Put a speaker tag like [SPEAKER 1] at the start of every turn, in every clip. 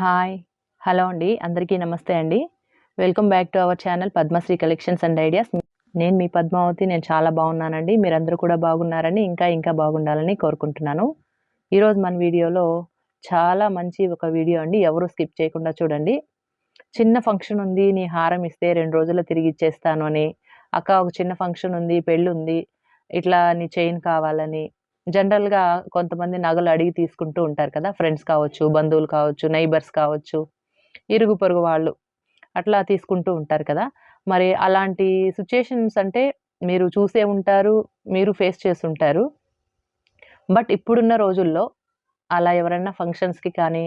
[SPEAKER 1] Hi. Hello అండి. అందరికీ నమస్తే అండి. Welcome back to our channel Padmasri collections and ideas. నేను మీ పద్మావతి. నేను చాలా బాగున్నానండి. మీరందరూ కూడా బాగున్నారని ఇంకా ఇంకా బాగుండాలని కోరుకుంటున్నాను. ఈరోజు మన వీడియోలో చాలా మంచి ఒక వీడియో అండి. ఎవరు స్కిప్ చేయకుండా చూడండి. చిన్న ఫంక్షన్ ఉంది నీ హారం ఇస్తే రెండు రోజుల్లో తిరిగి ఇచ్చేస్తాను అని. అక్క ఒక చిన్న ఫంక్షన్ ఉంది పెళ్ళి ఉంది ఇట్లా నీ చైన్ కావాలని. జనరల్గా కొంతమంది నగలు అడిగి తీసుకుంటూ ఉంటారు కదా ఫ్రెండ్స్ కావచ్చు బంధువులు కావచ్చు నైబర్స్ కావచ్చు ఇరుగు పొరుగు వాళ్ళు అట్లా తీసుకుంటూ ఉంటారు కదా. మరి అలాంటి సిచ్యుయేషన్స్ అంటే మీరు చూసే ఉంటారు మీరు ఫేస్ చేస్తుంటారు బట్ ఇప్పుడున్న రోజుల్లో అలా ఎవరైనా ఫంక్షన్స్కి కానీ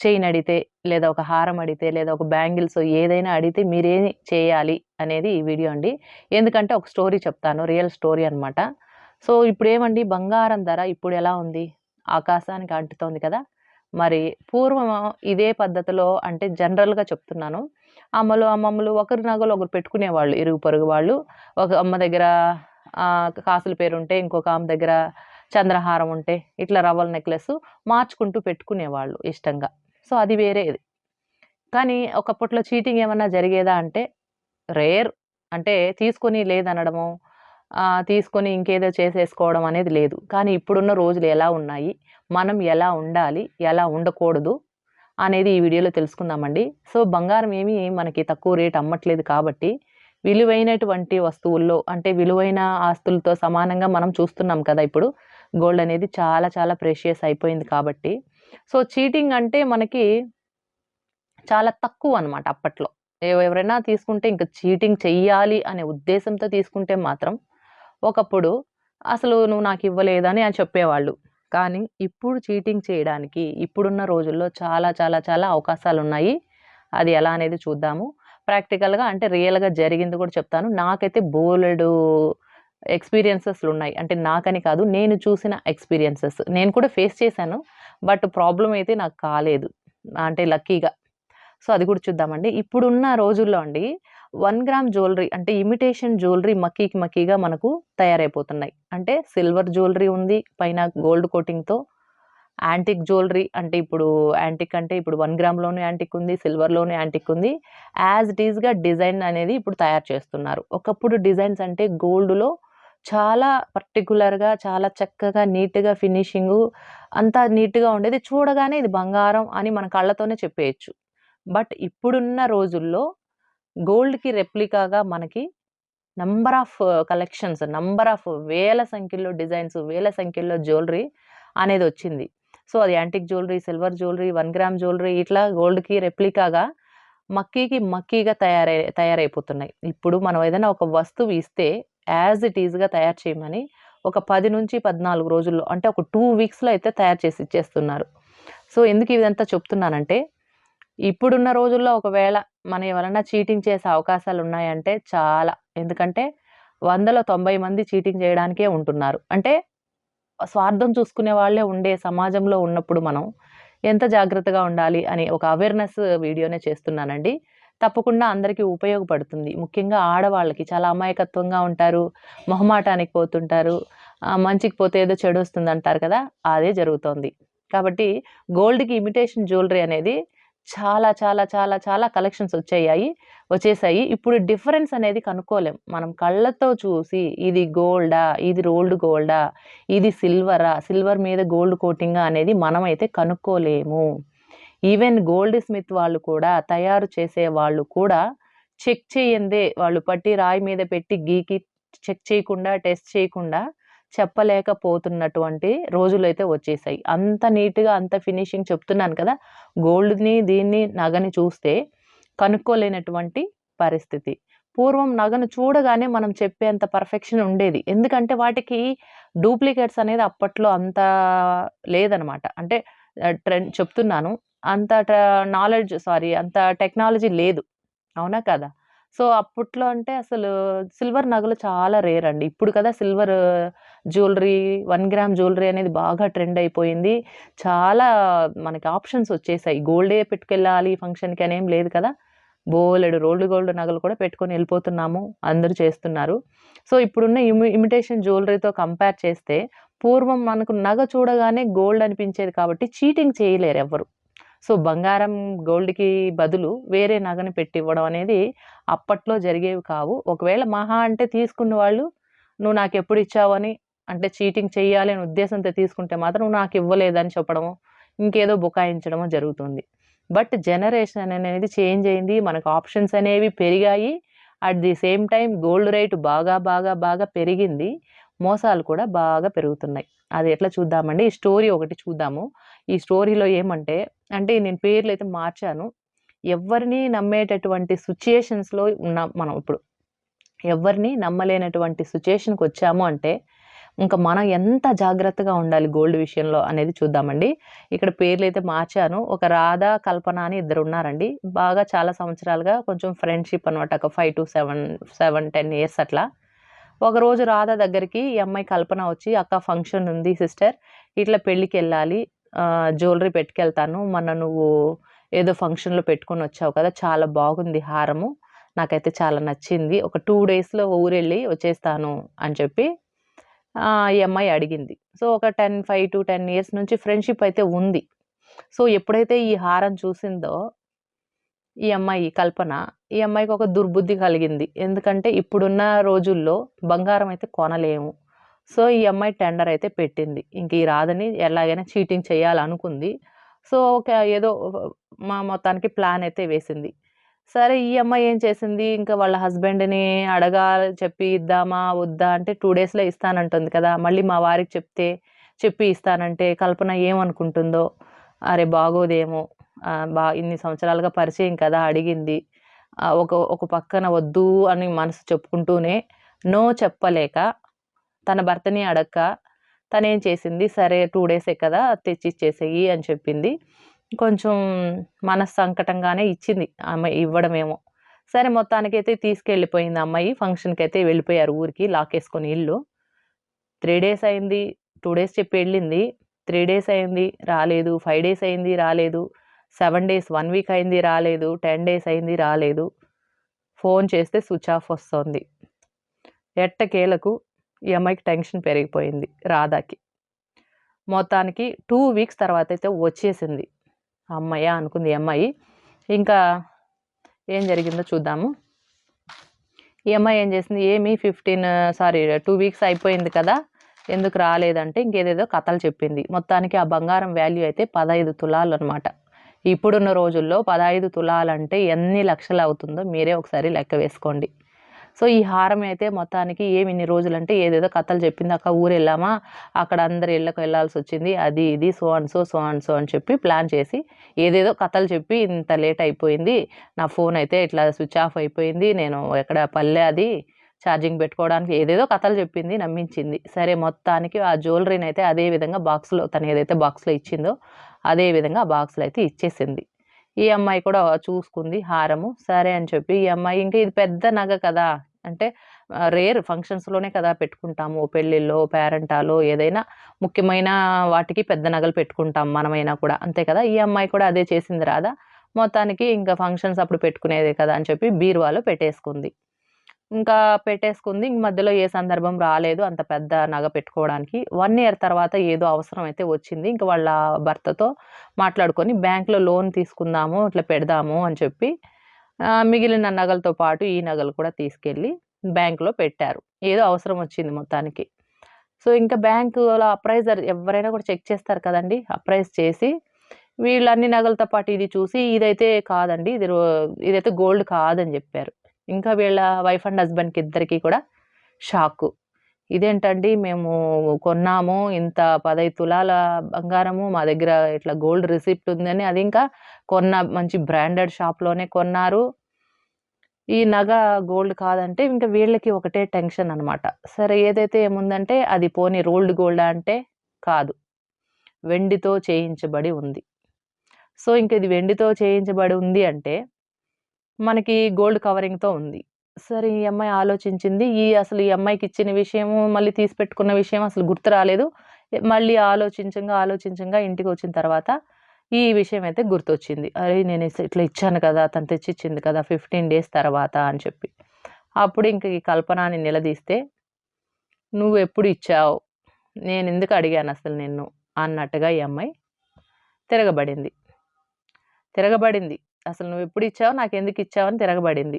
[SPEAKER 1] చైన్ అడిగితే లేదా ఒక హారం అడిగితే లేదా ఒక బ్యాంగిల్స్ ఏదైనా అడిగితే మీరేం చేయాలి అనేది ఈ వీడియో అండి. ఎందుకంటే ఒక స్టోరీ చెప్తాను రియల్ స్టోరీ అనమాట సో ఇప్పుడు ఏమండి బంగారం ధర ఇప్పుడు ఎలా ఉంది? ఆకాశానికి అంటుతోంది కదా! మరి పూర్వం ఇదే పద్ధతిలో అంటే జనరల్గా చెప్తున్నాను. అమ్మలు అమ్మమ్మలు ఒకరి నగలు ఒకరు పెట్టుకునేవాళ్ళు ఇరుగు పొరుగు వాళ్ళు. ఒక అమ్మ దగ్గర కాసుల పేరు ఉంటే ఇంకొక ఆమె దగ్గర చంద్రహారం ఉంటే ఇట్లా రవ్వల నెక్లెస్ మార్చుకుంటూ పెట్టుకునేవాళ్ళు ఇష్టంగా. సో అది వేరేది కానీ ఒకప్పట్లో చీటింగ్ ఏమన్నా జరిగేదా అంటే రేర్ అంటే తీసుకొని లేదనడము తీసుకొని ఇంకేదో చేసేసుకోవడం అనేది లేదు. కానీ ఇప్పుడున్న రోజులు ఎలా ఉన్నాయి? మనం ఎలా ఉండాలి? ఎలా ఉండకూడదు? అనేది ఈ వీడియోలో తెలుసుకుందామండి. సో బంగారం ఏమి మనకి తక్కువ రేట్ అమ్మట్లేదు కాబట్టి విలువైనటువంటి వస్తువుల్లో అంటే విలువైన ఆస్తులతో సమానంగా మనం చూస్తున్నాం కదా ఇప్పుడు. గోల్డ్ అనేది చాలా చాలా ప్రెషియస్ అయిపోయింది కాబట్టి. సో చీటింగ్ అంటే మనకి చాలా తక్కువ అనమాట అప్పట్లో. ఎవరైనా తీసుకుంటే ఇంకా చీటింగ్ చెయ్యాలి అనే ఉద్దేశంతో తీసుకుంటే మాత్రం ఒకప్పుడు అసలు నువ్వు నాకు ఇవ్వలేదని అని చెప్పేవాళ్ళు. కానీ ఇప్పుడు చీటింగ్ చేయడానికి ఇప్పుడున్న రోజుల్లో చాలా చాలా చాలా అవకాశాలు ఉన్నాయి అది ఎలా అనేది చూద్దాము. ప్రాక్టికల్గా అంటే రియల్గా జరిగింది కూడా చెప్తాను. నాకైతే బోలెడు ఎక్స్పీరియన్సెస్లు ఉన్నాయి అంటే నాకని కాదు నేను చూసిన ఎక్స్పీరియన్సెస్. నేను కూడా ఫేస్ చేశాను బట్ ప్రాబ్లం అయితే నాకు కాలేదు. అంటే లక్కీగా. సో అది కూడా చూద్దామండి. ఇప్పుడున్న రోజుల్లో అండి వన్ గ్రామ్ జ్యువెలరీ అంటే ఇమిటేషన్ జ్యువెలరీ మక్కీకి మక్కీగా మనకు తయారైపోతున్నాయి. అంటే సిల్వర్ జ్యువెలరీ ఉంది పైన గోల్డ్ కోటింగ్తో. యాంటిక్ జ్యువెలరీ అంటే ఇప్పుడు యాంటిక్ అంటే ఇప్పుడు వన్ గ్రామ్లోనే యాంటిక్ ఉంది సిల్వర్లోనే యాంటిక్ ఉంది. యాజ్ ఇట్ ఈస్గా డిజైన్ అనేది ఇప్పుడు తయారు చేస్తున్నారు. ఒకప్పుడు డిజైన్స్ అంటే గోల్డ్లో చాలా పర్టికులర్గా చాలా చక్కగా నీట్గా ఫినిషింగు అంతా నీట్గా ఉండేది. చూడగానే ఇది బంగారం అని మన కళ్ళతోనే చెప్పేయచ్చు. బట్ ఇప్పుడున్న రోజుల్లో గోల్డ్కి రెప్లికాగా మనకి number of collections number of వేల సంఖ్యలో డిజైన్స్ వేల సంఖ్యలో జ్యువెలరీ అనేది వచ్చింది. సో అది antique jewellery silver jewellery one gram jewellery ఇట్లా గోల్డ్కి రెప్లికాగా మక్కీకి మక్కీగా తయారై తయారైపోతున్నాయి. ఇప్పుడు మనం ఏదైనా ఒక వస్తువు ఇస్తే యాజ్ ఇట్ ఈజ్గా తయారు చేయమని ఒక పది నుంచి పద్నాలుగు రోజుల్లో అంటే ఒక టూ వీక్స్లో అయితే తయారు చేసి ఇచ్చేస్తున్నారు. సో ఎందుకు ఇదంతా చెప్తున్నానంటే ఇప్పుడున్న రోజుల్లో ఒకవేళ మనం ఎవరైనా చీటింగ్ చేసే అవకాశాలు ఉన్నాయంటే చాలా. ఎందుకంటే వందలో తొంభై మంది చీటింగ్ చేయడానికే ఉంటున్నారు. అంటే స్వార్థం చూసుకునే వాళ్ళే ఉండే సమాజంలో ఉన్నప్పుడు మనం ఎంత జాగ్రత్తగా ఉండాలి అని ఒక అవేర్నెస్ వీడియోనే చేస్తున్నానండి. తప్పకుండా అందరికీ ఉపయోగపడుతుంది. ముఖ్యంగా ఆడవాళ్ళకి చాలా అమాయకత్వంగా ఉంటారు మొహమాటానికి పోతుంటారు మంచికి పోతే ఏదో చెడు వస్తుంది అంటారు కదా అదే జరుగుతోంది. కాబట్టి గోల్డ్కి ఇమిటేషన్ జ్యువెలరీ అనేది చాలా చాలా చాలా చాలా కలెక్షన్స్ వచ్చాయి వచ్చేసాయి. ఇప్పుడు డిఫరెన్స్ అనేది కనుక్కోలేం. మనం కళ్ళతో చూసి ఇది గోల్డా ఇది రోల్డ్ గోల్డా ఇది సిల్వరా సిల్వర్ మీద గోల్డ్ కోటింగా అనేది మనమైతే కనుక్కోలేము. ఈవెన్ గోల్డ్ స్మిత్ వాళ్ళు కూడా తయారు చేసే వాళ్ళు కూడా చెక్ చేయందే. వాళ్ళు పట్టి రాయి మీద పెట్టి గీకి చెక్ చేయకుండా టెస్ట్ చేయకుండా చెప్పలేకపోతున్నటువంటి రోజులు అయితే వచ్చేసాయి. అంత నీట్గా అంత ఫినిషింగ్ చెప్తున్నాను కదా గోల్డ్ని దీన్ని నగని చూస్తే కనుక్కోలేనటువంటి పరిస్థితి. పూర్వం నగను చూడగానే మనం చెప్పేంత పర్ఫెక్షన్ ఉండేది. ఎందుకంటే వాటికి డూప్లికేట్స్ అనేది అప్పట్లో అంత లేదనమాట. అంటే ట్రెండ్ చెప్తున్నాను అంత నాలెడ్జ్ సారీ అంత టెక్నాలజీ లేదు. అవునా కదా? సో అప్పట్లో అంటే అసలు సిల్వర్ నగలు చాలా రేర్ అండి. ఇప్పుడు కదా silver jewellery one gram jewellery అనేది బాగా ట్రెండ్ అయిపోయింది. చాలా మనకి ఆప్షన్స్ వచ్చేసాయి. గోల్డే పెట్టుకెళ్ళాలి ఫంక్షన్కి అనేం లేదు కదా. బోలెడు రోల్డ్ గోల్డ్ నగలు కూడా పెట్టుకొని వెళ్ళిపోతున్నాము. అందరూ చేస్తున్నారు. సో ఇప్పుడున్న ఇమి ఇమిటేషన్ జ్యువెలరీతో కంపేర్ చేస్తే పూర్వం మనకు నగ చూడగానే గోల్డ్ అనిపించేది కాబట్టి చీటింగ్ చేయలేరు ఎవ్వరు. సో బంగారం గోల్డ్‌కి బదులు వేరే నగని పెట్టి ఇవ్వడం అనేది అప్పట్లో జరిగేవి కావు. ఒకవేళ మహా అంటే తీసుకున్న వాళ్ళు "నువ్వు నాకు ఎప్పుడు ఇచ్చావని" అంటే చీటింగ్ చేయాలి అనే ఉద్దేశంతో తీసుకుంటే మాత్రం "నువ్వు నాకు ఇవ్వలేదని" చెప్పడము ఇంకేదో బుకాయించడము జరుగుతుంది. బట్ జనరేషన్ అనేది చేంజ్ అయింది. మనకు ఆప్షన్స్ అనేవి పెరిగాయి. At the same time gold rate బాగా, బాగా, బాగా పెరిగింది. మోసాలు కూడా బాగా పెరుగుతున్నాయి. అది ఎట్లా చూద్దామండి. ఈ స్టోరీ ఒకటి చూద్దాము. ఈ స్టోరీలో ఏమంటే అంటే నేను పేర్లు అయితే మార్చాను. ఎవ్వరిని నమ్మేటటువంటి సిచ్యుయేషన్స్లో ఉన్నాం మనం ఇప్పుడు. ఎవ్వరిని నమ్మలేనటువంటి సిట్యుయేషన్‌కొచ్చాము అంటే, ఇంకా మనం ఎంత జాగ్రత్తగా ఉండాలి గోల్డ్ విషయంలో అనేది చూద్దామండి. ఇక్కడ పేర్లు అయితే మార్చాను. ఒక రాధ, కల్పన అని ఇద్దరు ఉన్నారండి బాగా చాలా సంవత్సరాలుగా కొంచెం ఫ్రెండ్‌షిప్ అనమాట. ఒక 5-7, 7, 10 ఇయర్స్ అట్లా. ఒకరోజు రాధ దగ్గరికి ఈ అమ్మాయి కల్పన వచ్చి, "అక్క ఫంక్షన్ ఉంది సిస్టర్. ఇట్లా పెళ్ళికెళ్ళాలి. వెళ్ళాలి జ్యువెలరీ పెట్టుకెళ్తాను. మొన్న నువ్వు ఏదో ఫంక్షన్‌లో పెట్టుకొని వచ్చావు కదా! చాలా బాగుంది హారము. నాకైతే చాలా నచ్చింది. ఒక టూ డేస్‌లో ఊరెళ్ళి వచ్చేస్తాను" అని చెప్పి ఈ అమ్మాయి అడిగింది. సో, ఒక 10, 5-10 ఇయర్స్ నుంచి ఫ్రెండ్‌షిప్ అయితే ఉంది. సో, ఎప్పుడైతే ఈ హారం చూసిందో ఈ అమ్మాయి కల్పన, ఈ అమ్మాయికి ఒక దుర్బుద్ధి కలిగింది. ఎందుకంటే ఇప్పుడున్న రోజుల్లో బంగారం అయితే కొనలేము. సో, ఈ అమ్మాయి టెండర్ అయితే పెట్టింది. ఇంక ఈ రాదని ఎలాగైనా చీటింగ్ చేయాలనుకుంది. సో, ఒక ఏదో మా మొత్తానికి ప్లాన్ అయితే వేసింది. సరే ఈ అమ్మాయి ఏం చేసింది, ఇంకా వాళ్ళ హస్బెండ్‌ని అడగాలి చెప్పి ఇద్దామా? వద్దా? అంటే టూ డేస్‌లో ఇస్తానంటుంది కదా! మళ్ళీ మా వారికి చెప్తే చెప్పి ఇస్తానంటే కల్పన ఏమనుకుంటుందో, అరే బాగోదేమో! బా ఇన్ని సంవత్సరాలుగా పరిచయం కదా! అడిగింది. ఒక ఒక పక్కన వద్దు అని మనసు చెప్పుకుంటూనే, నో చెప్పలేక, తన భర్తని అడక్క తనేం చేసింది, సరే టూ డేసే కదా! తెచ్చిచ్చేసేయి అని చెప్పింది. కొంచెం మనస్సంకటంగానే ఇచ్చింది ఆమె ఇవ్వడమేమో. సరే మొత్తానికైతే తీసుకెళ్ళిపోయింది అమ్మాయి ఫంక్షన్కి అయితే వెళ్ళిపోయారు ఊరికి లాకేసుకొని ఇల్లు. త్రీ డేస్ అయింది. టూ డేస్ చెప్పి వెళ్ళింది. త్రీ డేస్ అయింది రాలేదు. ఫైవ్ డేస్ అయింది రాలేదు. సెవెన్ డేస్ వన్ వీక్ అయింది రాలేదు. 10 డేస్ అయింది రాలేదు. ఫోన్ చేస్తే స్విచ్ ఆఫ్ వస్తోంది. ఎట్టకేలకు ఈ అమ్మాయికి టెన్షన్ పెరిగిపోయింది రాధాకి మొత్తానికి టూ వీక్స్ తర్వాత అయితే వచ్చేసింది. అమ్మాయి అనుకుంది అమ్మాయి. ఇంకా ఏం జరిగిందో చూద్దాము. ఈ అమ్మాయి ఏం చేసింది, ఏమి 15 సారీ టూ వీక్స్ అయిపోయింది కదా! ఎందుకు రాలేదంటే ఇంకేదేదో కథలు చెప్పింది. మొత్తానికి ఆ బంగారం వాల్యూ అయితే పదహైదు తులాలు అనమాట ఇప్పుడున్న రోజుల్లో 15 తులాలంటే ఎన్ని లక్షలు అవుతుందో మీరే ఒకసారి లెక్క వేసుకోండి. సో, ఈ హారం అయితే మొత్తానికి ఏమి ఇన్ని రోజులంటే ఏదేదో కథలు చెప్పింది. అక్క వెళ్ళామా అక్కడ అందరి ఇళ్ళకి వెళ్ళాల్సొచ్చింది. అది ఇది so and so, so and so అని చెప్పి ప్లాన్ చేసి ఏదేదో కథలు చెప్పి ఇంత లేట్ అయిపోయింది. నా ఫోన్ అయితే ఇట్లా స్విచ్ ఆఫ్ అయిపోయింది. నేను ఎక్కడ పల్లె అది ఛార్జింగ్ పెట్టుకోవడానికి ఏదేదో కథలు చెప్పింది. నమ్మించింది. సరే మొత్తానికి ఆ జ్యువెలరీనైతే అదే విధంగా బాక్స్‌లో తను ఏదైతే బాక్స్‌లో ఇచ్చిందో అదే విధంగా ఆ బాక్స్‌లో అయితే ఇచ్చేసింది. ఈ అమ్మాయి కూడా చూసుకుంది హారము. సరే అని చెప్పి ఈ అమ్మాయి ఇంకా ఇది పెద్ద నగ కదా! అంటే రేర్ ఫంక్షన్స్‌లోనే కదా పెట్టుకుంటాము. పెళ్ళిళ్ళో, పేరెంటాలో ఏదైనా ముఖ్యమైన వాటికి పెద్ద నగలు పెట్టుకుంటాం మనమైనా కూడా. అంతే కదా! ఈ అమ్మాయి కూడా అదే చేసింది రాదా మొత్తానికి ఇంకా ఫంక్షన్స్ అప్పుడు పెట్టుకునేదే కదా! అని చెప్పి బీరువాలో పెట్టేసుకుంది. ఇంకా పెట్టేసుకుంది. ఇంక మధ్యలో ఏ సందర్భం రాలేదు అంత పెద్ద నగ పెట్టుకోవడానికి. వన్ ఇయర్ తర్వాత ఏదో అవసరం అయితే వచ్చింది. ఇంక వాళ్ళ భర్తతో మాట్లాడుకొని బ్యాంక్‌లో లోన్ తీసుకుందాము, ఇట్లా పెడదాము అని చెప్పి మిగిలిన నగలతో పాటు ఈ నగలు కూడా తీసుకెళ్ళి బ్యాంకులో పెట్టారు. ఏదో అవసరం వచ్చింది మొత్తానికి. సో, ఇంకా బ్యాంకులో అప్రైజర్ ఎవరైనా కూడా చెక్ చేస్తారు కదండి అప్రైజ్ చేసి వీళ్ళు అన్ని నగలతో పాటు ఇది చూసి ఇదైతే కాదండి. ఇది రో ఇదైతే గోల్డ్ కాదని చెప్పారు ఇంకా వీళ్ళ వైఫ్ అండ్ హస్బెండ్‌కి ఇద్దరికీ కూడా షాకు. ఇదేంటండి మేము కొన్నాము ఇంత 15 తులాల బంగారము మా దగ్గర ఇట్లా గోల్డ్ రిసిప్ట్ ఉందని అది ఇంకా కొన్న మంచి బ్రాండెడ్ షాప్‌లోనే కొన్నారు. ఈ నగ గోల్డ్ కాదంటే ఇంకా వీళ్ళకి ఒకటే టెన్షన్ అనమాట. సరే ఏదైతే ఏముందంటే అది పోనీ రోల్డ్ గోల్డ్ అంటే కాదు. వెండితో చేయించబడి ఉంది. సో, ఇంక ఇది వెండితో చేయించబడి ఉంది అంటే మనకి గోల్డ్ కవరింగ్‌తో ఉంది. సరే ఈ అమ్మాయి ఆలోచించింది. ఈ అసలు ఈ అమ్మాయికి ఇచ్చిన విషయము, మళ్ళీ తీసి పెట్టుకున్న విషయం అసలు గుర్తు రాలేదు. మళ్ళీ ఆలోచించంగా, ఆలోచించంగా ఇంటికొచ్చిన తర్వాత ఈ విషయం అయితే గుర్తొచ్చింది. అరే! నేను ఇట్లా ఇచ్చాను కదా! తను తెచ్చిచ్చింది కదా! 15 డేస్ తర్వాత అని చెప్పి. అప్పుడు ఇంక ఈ కల్పనాని నిలదీస్తే, నువ్వు ఎప్పుడు ఇచ్చావు? నేను ఎందుకు అడిగాను అసలు నిన్ను?" అన్నట్టుగా ఈ అమ్మాయి తిరగబడింది. తిరగబడింది అసలు నువ్వు ఎప్పుడు ఇచ్చావు నాకు ఎందుకు ఇచ్చావని తిరగబడింది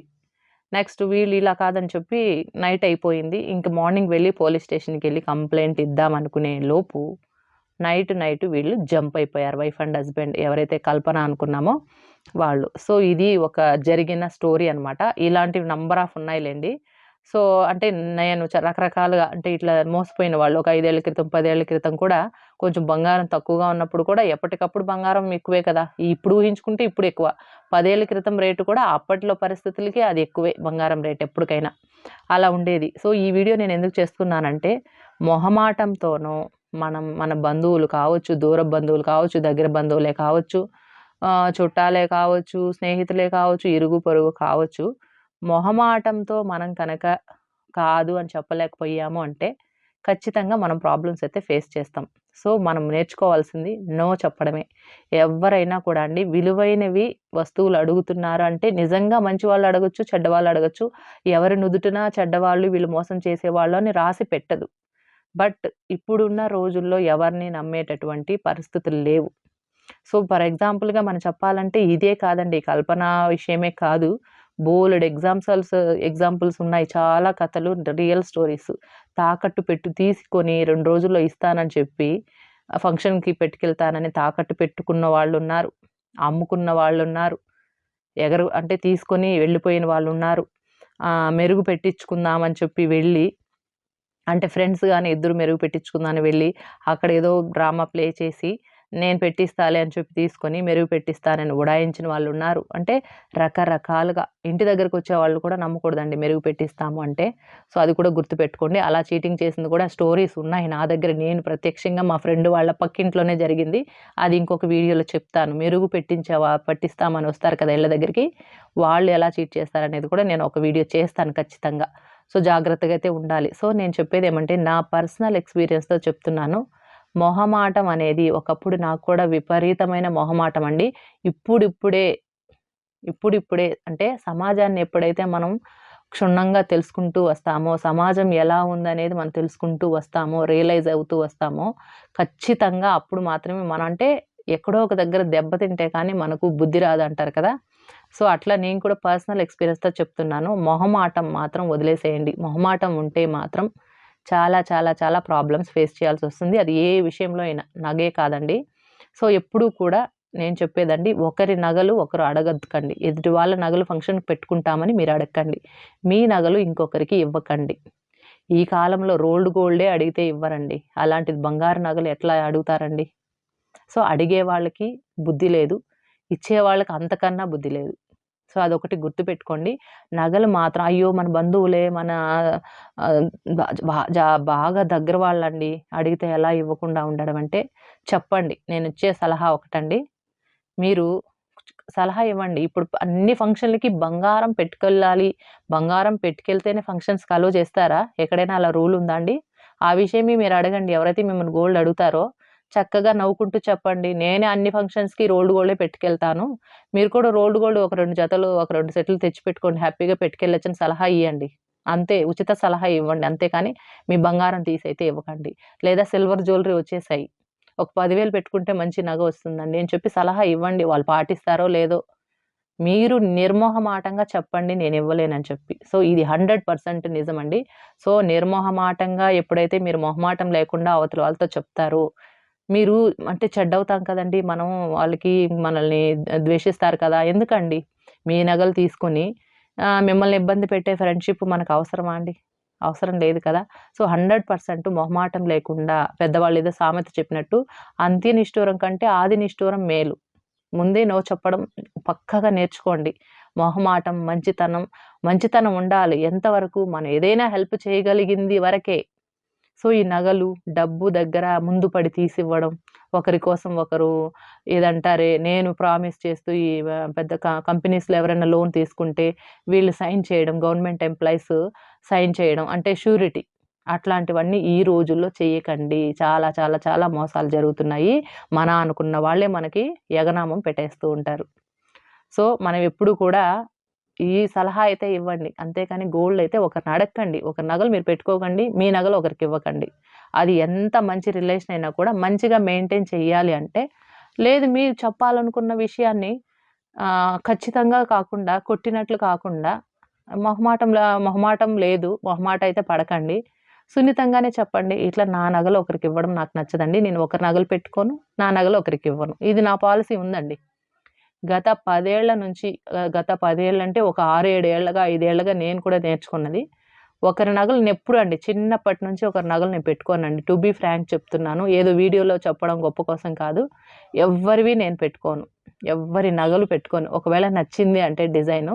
[SPEAKER 1] నెక్స్ట్ వీళ్ళు ఇలా కాదని చెప్పి నైట్ అయిపోయింది. ఇంక మార్నింగ్ వెళ్ళి పోలీస్ స్టేషన్కి వెళ్ళి కంప్లైంట్ ఇద్దాం అనుకునే లోపు నైట్ నైట్ వీళ్ళు జంప్ అయిపోయారు. వైఫ్ అండ్ హస్బెండ్ ఎవరైతే కల్పన అనుకున్నామో వాళ్ళు. సో ఇది ఒక జరిగిన స్టోరీ అనమాట ఇలాంటివి నంబర్ ఆఫ్ ఉన్నాయిలేండి. సో అంటే నేను రకరకాలుగా అంటే ఇట్లా మోసపోయిన వాళ్ళు ఒక ఐదేళ్ళ క్రితం పదేళ్ళ క్రితం కూడా కొంచెం బంగారం తక్కువగా ఉన్నప్పుడు కూడా ఎప్పటికప్పుడు బంగారం ఎక్కువే కదా! ఇప్పుడు ఊహించుకుంటే ఇప్పుడు ఎక్కువ. పదేళ్ళ క్రితం రేటు కూడా అప్పట్లో పరిస్థితులకి అది ఎక్కువే బంగారం రేటు ఎప్పటికైనా. అలా ఉండేది. సో ఈ వీడియో నేను ఎందుకు చేస్తున్నానంటే మొహమాటంతోనో మనం మన బంధువులు కావచ్చు దూర బంధువులు కావచ్చు దగ్గర బంధువులే కావచ్చు చుట్టాలే కావచ్చు స్నేహితులే కావచ్చు ఇరుగు పొరుగు కావచ్చు మొహమాటంతో మనం కనుక కాదు అని చెప్పలేకపోయాము అంటే ఖచ్చితంగా మనం ప్రాబ్లమ్స్ అయితే ఫేస్ చేస్తాం. సో మనం నేర్చుకోవాల్సింది నో చెప్పడమే. ఎవరైనా కూడా అండి విలువైనవి వస్తువులు అడుగుతున్నారు అంటే నిజంగా మంచి వాళ్ళు అడగచ్చు చెడ్డవాళ్ళు అడగచ్చు. ఎవరి నుదుటిన చెడ్డవాళ్ళు వీళ్ళు మోసం చేసేవాళ్ళు అని రాసి పెట్టదు. బట్ ఇప్పుడున్న రోజుల్లో ఎవరిని నమ్మేటటువంటి పరిస్థితులు లేవు. సో ఫర్ ఎగ్జాంపుల్గా మనం చెప్పాలంటే ఇదే కాదండి కల్పన విషయమే కాదు. బోలెడ్ ఎగ్జాంపుల్స్ ఎగ్జాంపుల్స్ ఉన్నాయి. చాలా కథలు రియల్ స్టోరీస్. తాకట్టు పెట్టు తీసుకొని రెండు రోజుల్లో ఇస్తానని చెప్పి ఫంక్షన్కి పెట్టుకెళ్తానని తాకట్టు పెట్టుకున్న వాళ్ళు ఉన్నారు అమ్ముకున్న వాళ్ళు ఉన్నారు ఎగరు అంటే తీసుకొని వెళ్ళిపోయిన వాళ్ళు ఉన్నారు మెరుగు పెట్టించుకుందామని చెప్పి వెళ్ళి అంటే ఫ్రెండ్స్ కానీ ఇద్దరు మెరుగు పెట్టించుకుందామని వెళ్ళి అక్కడ ఏదో డ్రామా ప్లే చేసి నేను పెట్టిస్తాలే అని చెప్పి తీసుకొని మెరుగు పెట్టిస్తానని ఉడాయించిన వాళ్ళు ఉన్నారు. అంటే రకరకాలుగా ఇంటి దగ్గరకు వచ్చే వాళ్ళు కూడా నమ్మకూడదండి మెరుగు పెట్టిస్తాము అంటే. సో అది కూడా గుర్తుపెట్టుకోండి. అలా చీటింగ్ చేసింది కూడా స్టోరీస్ ఉన్నాయి నా దగ్గర. నేను ప్రత్యక్షంగా మా ఫ్రెండ్ వాళ్ళ పక్కింట్లోనే జరిగింది. అది ఇంకొక వీడియోలో చెప్తాను. మెరుగు పెట్టించావా పట్టిస్తామని వస్తారు కదా ఇళ్ళ దగ్గరికి. వాళ్ళు ఎలా చీట్ చేస్తారనేది కూడా నేను ఒక వీడియో చేస్తాను ఖచ్చితంగా. సో జాగ్రత్తగా అయితే ఉండాలి. సో నేను చెప్పేది ఏమంటే నా పర్సనల్ ఎక్స్పీరియన్స్తో చెప్తున్నాను. మొహమాటం అనేది ఒకప్పుడు నాకు కూడా విపరీతమైన మొహమాటం అండి ఇప్పుడిప్పుడే ఇప్పుడిప్పుడే అంటే సమాజాన్ని ఎప్పుడైతే మనం క్షుణ్ణంగా తెలుసుకుంటూ వస్తామో సమాజం ఎలా ఉందనేది మనం తెలుసుకుంటూ వస్తామో రియలైజ్ అవుతూ వస్తామో ఖచ్చితంగా అప్పుడు మాత్రమే మనం అంటే ఎక్కడో ఒక దగ్గర దెబ్బతింటే కానీ మనకు బుద్ధి రాదు అంటారు కదా. సో అట్లా నేను కూడా పర్సనల్ ఎక్స్పీరియన్స్తో చెప్తున్నాను. మొహమాటం మాత్రం వదిలేసేయండి. మొహమాటం ఉంటే మాత్రం చాలా చాలా చాలా ప్రాబ్లమ్స్ ఫేస్ చేయాల్సి వస్తుంది. అది ఏ విషయంలో అయినా నగే కాదండి. సో ఎప్పుడూ కూడా నేను చెప్పేదండి ఒకరి నగలు ఒకరు అడగద్దుకండి. ఎదుటి వాళ్ళ నగలు ఫంక్షన్కి పెట్టుకుంటామని మీరు అడగండి మీ నగలు ఇంకొకరికి ఇవ్వకండి. ఈ కాలంలో రోల్డ్ గోల్డే అడిగితే ఇవ్వరండి. అలాంటిది బంగారు నగలు ఎట్లా అడుగుతారండి? సో అడిగే వాళ్ళకి బుద్ధి లేదు. ఇచ్చే వాళ్ళకి అంతకన్నా బుద్ధి లేదు. సో అదొకటి గుర్తుపెట్టుకోండి. నగలు మాత్రం అయ్యో! మన బంధువులే మన బాగా దగ్గర వాళ్ళండి. అడిగితే ఎలా ఇవ్వకుండా ఉండడం అంటే చెప్పండి. నేను ఇచ్చే సలహా ఒకటండి. మీరు సలహా ఇవ్వండి. ఇప్పుడు అన్ని ఫంక్షన్లకి బంగారం పెట్టుకెళ్ళాలి. బంగారం పెట్టుకెళ్తేనే ఫంక్షన్స్ కలో చేస్తారా? ఎక్కడైనా అలా రూల్ ఉందా అండి? ఆ విషయమే మీరు అడగండి. ఎవరైతే మిమ్మల్ని గోల్డ్ అడుగుతారో చక్కగా నవ్వుకుంటూ చెప్పండి. నేనే అన్ని ఫంక్షన్స్కి రోల్డ్ గోల్డే పెట్టుకెళ్తాను. మీరు కూడా రోల్డ్ గోల్డ్ ఒక రెండు జతలు ఒక రెండు సెట్లు తెచ్చిపెట్టుకోండి హ్యాపీగా పెట్టుకెళ్ళొచ్చని సలహా ఇవ్వండి అంతే ఉచిత సలహా ఇవ్వండి. అంతేకాని మీ బంగారం తీసైతే ఇవ్వకండి. లేదా సిల్వర్ జ్యువెలరీ వచ్చేసాయి. ఒక పదివేలు పెట్టుకుంటే మంచి నగ వస్తుందండి. అని చెప్పి సలహా ఇవ్వండి. వాళ్ళు పాటిస్తారో లేదో. మీరు నిర్మోహమాటంగా చెప్పండి. నేను ఇవ్వలేనని చెప్పి. సో ఇది హండ్రెడ్ పర్సెంట్ నిజమండి. సో నిర్మోహమాటంగా ఎప్పుడైతే మీరు మొహమాటం లేకుండా అవతల వాళ్ళతో చెప్తారో మీరు అంటే చెడ్డవుతాం కదండి. మనం వాళ్ళకి మనల్ని ద్వేషిస్తారు కదా. ఎందుకండి? మీ నగలు తీసుకొని మిమ్మల్ని ఇబ్బంది పెట్టే ఫ్రెండ్షిప్ మనకు అవసరమా అండి? అవసరం లేదు కదా. సో హండ్రెడ్ పర్సెంట్ మొహమాటం లేకుండా పెద్దవాళ్ళు ఏదో సామెత చెప్పినట్టు అంత్య నిష్ఠూరం కంటే ఆది నిష్ఠూరం మేలు. ముందే నో చెప్పడం పక్కగా నేర్చుకోండి. మొహమాటం మంచితనం మంచితనం ఉండాలి. ఎంతవరకు మనం ఏదైనా హెల్ప్ చేయగలిగింది వరకే సో ఈ నగలు డబ్బు దగ్గర ముందు పడి తీసివ్వడం ఒకరి కోసం ఒకరు ఏదంటారే నేను ప్రామిస్ చేస్తూ ఈ పెద్ద కంపెనీస్లో ఎవరైనా లోన్ తీసుకుంటే వీళ్ళు సైన్ చేయడం గవర్నమెంట్ ఎంప్లాయీస్ సైన్ చేయడం అంటే షూరిటీ. అట్లాంటివన్నీ ఈ రోజుల్లో చేయకండి. చాలా చాలా చాలా మోసాలు జరుగుతున్నాయి. మన అనుకున్న వాళ్ళే మనకి యగనామం పెట్టేస్తూ ఉంటారు. సో మనం ఎప్పుడు కూడా ఈ సలహా అయితే ఇవ్వండి అంతేకాని గోల్డ్ అయితే ఒకరిని అడగండి ఒకరి నగలు మీరు పెట్టుకోకండి మీ నగలు ఒకరికి ఇవ్వకండి అది ఎంత మంచి రిలేషన్ అయినా కూడా మంచిగా మెయింటైన్ చేయాలి అంటే లేదు మీరు చెప్పాలనుకున్న విషయాన్ని ఖచ్చితంగా కాకుండా కొట్టినట్లు కాకుండా మొహమాటంలా మొహమాటం లేదు. మొహమాట అయితే పడకండి. సున్నితంగానే చెప్పండి. ఇట్లా నా నగలు ఒకరికి ఇవ్వడం నాకు నచ్చదండి. నేను ఒకరి నగలు పెట్టుకోను. నా నగలు ఒకరికి ఇవ్వను ఇది నా పాలసీ ఉందండి. గత పదేళ్ళ నుంచి గత పదేళ్ళు అంటే ఒక 6, 7 ఏళ్ళుగా, 5 ఏళ్ళుగా నేను కూడా నేర్చుకున్నది. ఒకరి నగలు ఎప్పుడు అండి చిన్నప్పటి నుంచి ఒకరి నగలు నేను పెట్టుకోనండి. టు బీ ఫ్రాంక్ చెప్తున్నాను. ఏదో వీడియోలో చెప్పడం గొప్ప కోసం కాదు. ఎవ్వరివి నేను పెట్టుకోను. ఎవ్వరి నగలు పెట్టుకోను. ఒకవేళ నచ్చింది అంటే డిజైను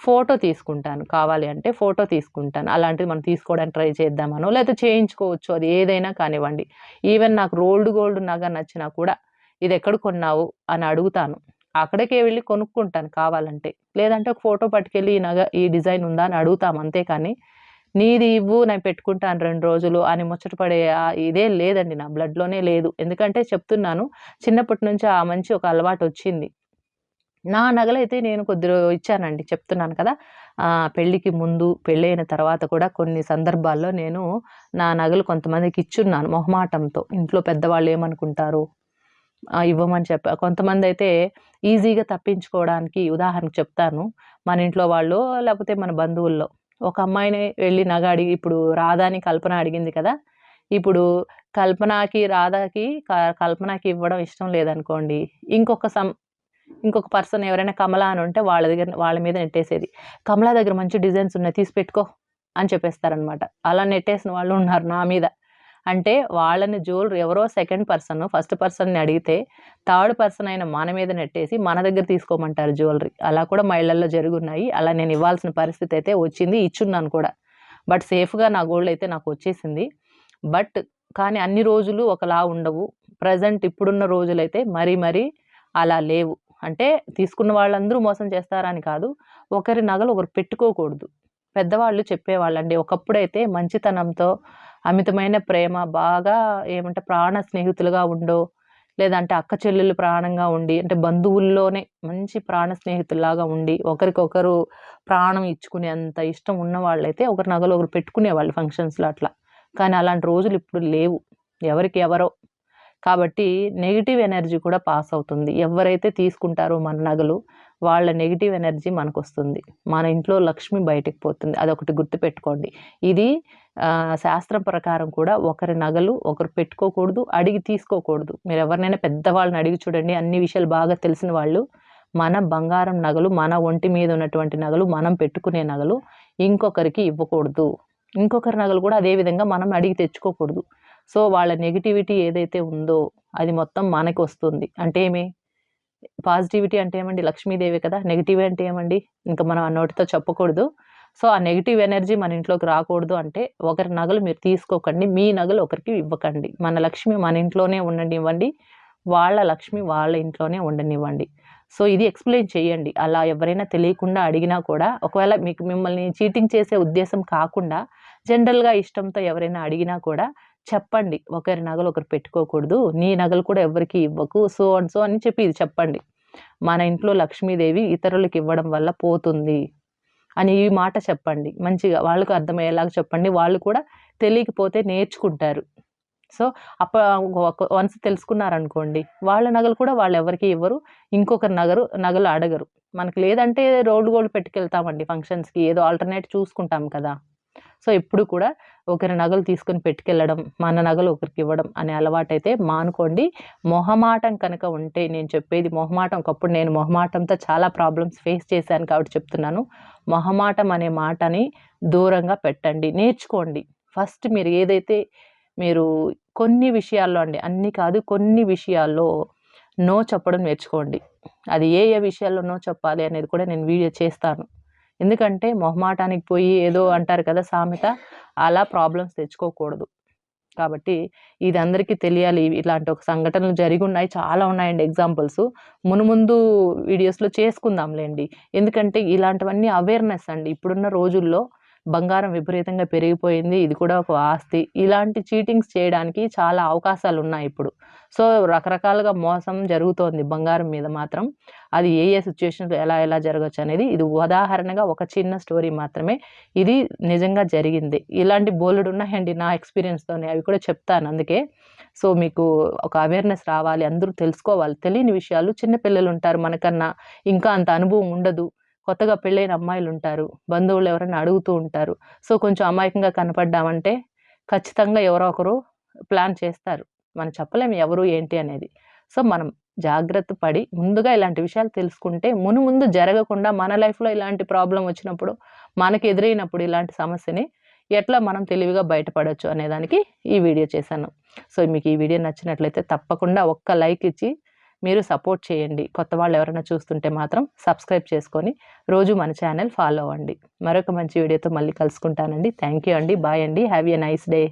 [SPEAKER 1] ఫోటో తీసుకుంటాను. కావాలి అంటే ఫోటో తీసుకుంటాను. అలాంటిది మనం తీసుకోవడానికి ట్రై చేద్దామనో, లేకపోతే చేయించుకోవచ్చు. అది ఏదైనా కానివ్వండి. ఈవెన్ నాకు రోల్డ్ గోల్డ్ నగ నచ్చినా కూడా ఇది ఎక్కడ కొన్నావు అని అడుగుతాను. అక్కడికే వెళ్ళి కొనుక్కుంటాను కావాలంటే. లేదంటే ఒక ఫోటో పట్టుకెళ్ళి ఈ నగ ఈ డిజైన్ ఉందా అని అడుగుతాం అంతే కానీ, నీది ఇవ్వు నేను పెట్టుకుంటాను రెండు రోజులు అని ముచ్చట పడే ఇదే లేదండి నా బ్లడ్‌లోనే లేదు. ఎందుకంటే చెప్తున్నాను చిన్నప్పటి నుంచి ఆ మంచి ఒక అలవాటు వచ్చింది నా నగలైతే నేను కొద్ది ఇచ్చానండి. చెప్తున్నాను కదా! పెళ్ళికి ముందు, పెళ్ళైన తర్వాత కూడా కొన్ని సందర్భాల్లో నేను నా నగలు కొంతమందికి ఇచ్చున్నాను మొహమాటంతో. ఇంట్లో పెద్దవాళ్ళు ఏమనుకుంటారు? ఇవ్వమని ఇవ్వమని చెప్పా. అయితే ఈజీగా తప్పించుకోవడానికి ఉదాహరణకు చెప్తాను. మన ఇంట్లో వాళ్ళు లేకపోతే మన బంధువుల్లో ఒక అమ్మాయిని వెళ్ళి నగ అడిగి ఇప్పుడు రాధాని కల్పన అడిగింది కదా! ఇప్పుడు కల్పనకి, రాధాకి క కల్పనకి ఇవ్వడం ఇష్టం లేదనుకోండి. ఇంకొక సం ఇంకొక పర్సన్ ఎవరైనా కమల అని ఉంటే వాళ్ళ దగ్గర వాళ్ళ మీద నెట్టేసేది. కమల దగ్గర మంచి డిజైన్స్ ఉన్నాయి తీసి పెట్టుకో అని చెప్పేస్తారనమాట. అలా నెట్టేసిన వాళ్ళు ఉన్నారు నా మీద. అంటే వాళ్ళని జ్యువెలరీ ఎవరో సెకండ్ పర్సన్, ఫస్ట్ పర్సన్‌ని అడిగితే థర్డ్ పర్సన్ అయిన మన మీద నెట్టేసి మన దగ్గర తీసుకోమంటారు జ్యువెలరీ. అలా కూడా మహిళల్లో జరుగున్నాయి అలా నేను ఇవ్వాల్సిన పరిస్థితి అయితే వచ్చింది. ఇచ్చున్నాను కూడా. బట్ సేఫ్‌గా నా గోల్డ్ అయితే నాకు వచ్చేసింది బట్ కానీ అన్ని రోజులు ఒకలా ఉండవు. ప్రజెంట్ ఇప్పుడున్న రోజులైతే మరీ మరీ అలా లేవు. అంటే తీసుకున్న వాళ్ళందరూ మోసం చేస్తారని కాదు. ఒకరి నగలు ఒకరు పెట్టుకోకూడదు. పెద్దవాళ్ళు చెప్పేవాళ్ళండి. ఒకప్పుడైతే మంచితనంతో, అమితమైన ప్రేమ బాగా ఏమంటే ప్రాణ స్నేహితులుగా ఉండో, లేదంటే అక్క చెల్లెలు ప్రాణంగా ఉండి, అంటే బంధువుల్లోనే మంచి ప్రాణ స్నేహితుల్లాగా ఉండి, ఒకరికొకరు ప్రాణం ఇచ్చుకునే అంత ఇష్టం ఉన్నవాళ్ళైతే ఒకరి నగలు ఒకరు పెట్టుకునేవాళ్ళు ఫంక్షన్స్‌లో అట్లా. కానీ అలాంటి రోజులు ఇప్పుడు లేవు. ఎవరికి ఎవరో. కాబట్టి నెగిటివ్ ఎనర్జీ కూడా పాస్ అవుతుంది. ఎవరైతే తీసుకుంటారో మన నగలు వాళ్ళ నెగిటివ్ ఎనర్జీ మనకు వస్తుంది మన ఇంట్లో లక్ష్మి బయటకు పోతుంది. అదొకటి గుర్తుపెట్టుకోండి. ఇది శాస్త్రం ప్రకారం కూడా ఒకరి నగలు ఒకరు పెట్టుకోకూడదు. అడిగి తీసుకోకూడదు. మీరు ఎవరినైనా పెద్దవాళ్ళని అడిగి చూడండి. అన్ని విషయాలు బాగా తెలిసిన వాళ్ళు మన బంగారం నగలు, మన ఒంటి మీద ఉన్నటువంటి నగలు, మనం పెట్టుకునే నగలు ఇంకొకరికి ఇవ్వకూడదు. ఇంకొకరి నగలు కూడా అదే విధంగా మనం అడిగి తెచ్చుకోకూడదు. సో, వాళ్ళ నెగటివిటీ ఏదైతే ఉందో అది మొత్తం మనకొస్తుంది. అంటే ఏమి? పాజిటివిటీ అంటే ఏమండి? లక్ష్మీదేవి కదా! నెగిటివ్ అంటే ఏమండి? ఇంకా మనం ఆ నోటితో చెప్పకూడదు. సో, ఆ నెగిటివ్ ఎనర్జీ మన ఇంట్లోకి రాకూడదు అంటే ఒకరి నగలు మీరు తీసుకోకండి. మీ నగలు ఒకరికి ఇవ్వకండి. మన లక్ష్మి మన ఇంట్లోనే ఉండనివ్వండి. వాళ్ళ లక్ష్మి వాళ్ళ ఇంట్లోనే ఉండనివ్వండి. సో, ఇది ఎక్స్‌ప్లెయిన్ చేయండి. అలా ఎవరైనా తెలియకుండా అడిగినా కూడా ఒకవేళ మీకు మిమ్మల్ని చీటింగ్ చేసే ఉద్దేశం కాకుండా జనరల్‌గా ఇష్టంతో ఎవరైనా అడిగినా కూడా చెప్పండి. ఒకరి నగలు ఒకరు పెట్టుకోకూడదు. నీ నగలు కూడా ఎవ్వరికీ ఇవ్వకు. సో అండ్ సో అని చెప్పి ఇది చెప్పండి. మన ఇంట్లో లక్ష్మీదేవి ఇతరులకి ఇవ్వడం వల్ల పోతుంది. అని ఈ మాట చెప్పండి. మంచిగా వాళ్ళకి అర్థమయ్యేలాగా చెప్పండి. వాళ్ళు కూడా తెలియకపోతే నేర్చుకుంటారు. సో, అప్ప ఒక వన్స్ తెలుసుకున్నారనుకోండి. వాళ్ళ నగలు కూడా వాళ్ళు ఎవరికి ఇవ్వరు. ఇంకొకరి నగరు నగలు అడగరు. మనకు లేదంటే రోడ్డు గోల్డ్ పెట్టుకెళ్తామండి ఫంక్షన్స్‌కి. ఏదో ఆల్టర్‌నేట్ చూసుకుంటాం కదా! సో, ఎప్పుడు కూడా ఒకరి నగలు తీసుకొని పెట్టుకెళ్ళడం, మన నగలు ఒకరికి ఇవ్వడం అనే అలవాటైతే మానుకోండి. మొహమాటం కనుక ఉంటే నేను చెప్పేది మొహమాటం ఒకప్పుడు నేను మొహమాటంతో చాలా ప్రాబ్లమ్స్ ఫేస్ చేశాను కాబట్టి చెప్తున్నాను. మొహమాటం అనే మాటని దూరంగా పెట్టండి. నేర్చుకోండి. ఫస్ట్ మీరు ఏదైతే మీరు కొన్ని విషయాల్లో అండి అన్నీ కాదు కొన్ని విషయాల్లో నో చెప్పడం నేర్చుకోండి. అది ఏ ఏ విషయాల్లో నో చెప్పాలి అనేది కూడా నేను వీడియో చేస్తాను. ఎందుకంటే మొహమాటానికి పోయి ఏదో అంటారు కదా సామెత అలా ప్రాబ్లమ్స్ తెచ్చుకోకూడదు. కాబట్టి ఇది అందరికీ తెలియాలి. ఇలాంటి ఒక సంఘటనలు జరిగి ఉన్నాయి చాలా ఉన్నాయండి ఎగ్జాంపుల్స్. మునుముందు వీడియోస్‌లో చేసుకుందాంలేండి ఎందుకంటే ఇలాంటివన్నీ అవేర్‌నెస్ అండి. ఇప్పుడున్న రోజుల్లో బంగారం విపరీతంగా పెరిగిపోయింది ఇది కూడా ఒక ఆస్తి. ఇలాంటి చీటింగ్స్ చేయడానికి చాలా అవకాశాలు ఉన్నాయి ఇప్పుడు. సో రకరకాలుగా మోసం జరుగుతోంది బంగారం మీద మాత్రం. అది ఏ ఏ సిచ్యువేషన్లో ఎలా ఎలా జరగచ్చు అనేది ఇది ఉదాహరణగా ఒక చిన్న స్టోరీ మాత్రమే. ఇది నిజంగా జరిగింది. ఇలాంటి బోలెడు ఉన్నాయండి నా ఎక్స్పీరియన్స్తోనే అవి కూడా చెప్తాను అందుకే. సో మీకు ఒక అవేర్నెస్ రావాలి అందరూ తెలుసుకోవాలి. తెలియని విషయాలు చిన్నపిల్లలు ఉంటారు మనకన్నా ఇంకా అంత అనుభవం ఉండదు. కొత్తగా పెళ్ళైన అమ్మాయిలు ఉంటారు బంధువులు ఎవరైనా అడుగుతూ ఉంటారు. సో కొంచెం అమాయకంగా కనపడ్డామంటే ఖచ్చితంగా ఎవరో ఒకరు ప్లాన్ చేస్తారు. మనం చెప్పలేము ఎవరు ఏంటి అనేది. సో మనం జాగ్రత్త పడి ముందుగా ఇలాంటి విషయాలు తెలుసుకుంటే మును ముందు జరగకుండా మన లైఫ్లో ఇలాంటి ప్రాబ్లం వచ్చినప్పుడు మనకి ఎదురైనప్పుడు ఇలాంటి సమస్యని ఎట్లా మనం తెలివిగా బయటపడవచ్చు అనేదానికి ఈ వీడియో చేశాను. సో మీకు ఈ వీడియో నచ్చినట్లయితే తప్పకుండా ఒక్క లైక్ ఇచ్చి మీరు సపోర్ట్ చేయండి. కొత్త వాళ్ళు ఎవరైనా చూస్తుంటే మాత్రం సబ్స్క్రైబ్ చేసుకొని రోజు మన ఛానల్ ఫాలో అవ్వండి. మరొక మంచి వీడియోతో మళ్ళీ కలుసుకుంటానండి. థ్యాంక్ యూ అండి. బాయ్ అండి. Have a nice day.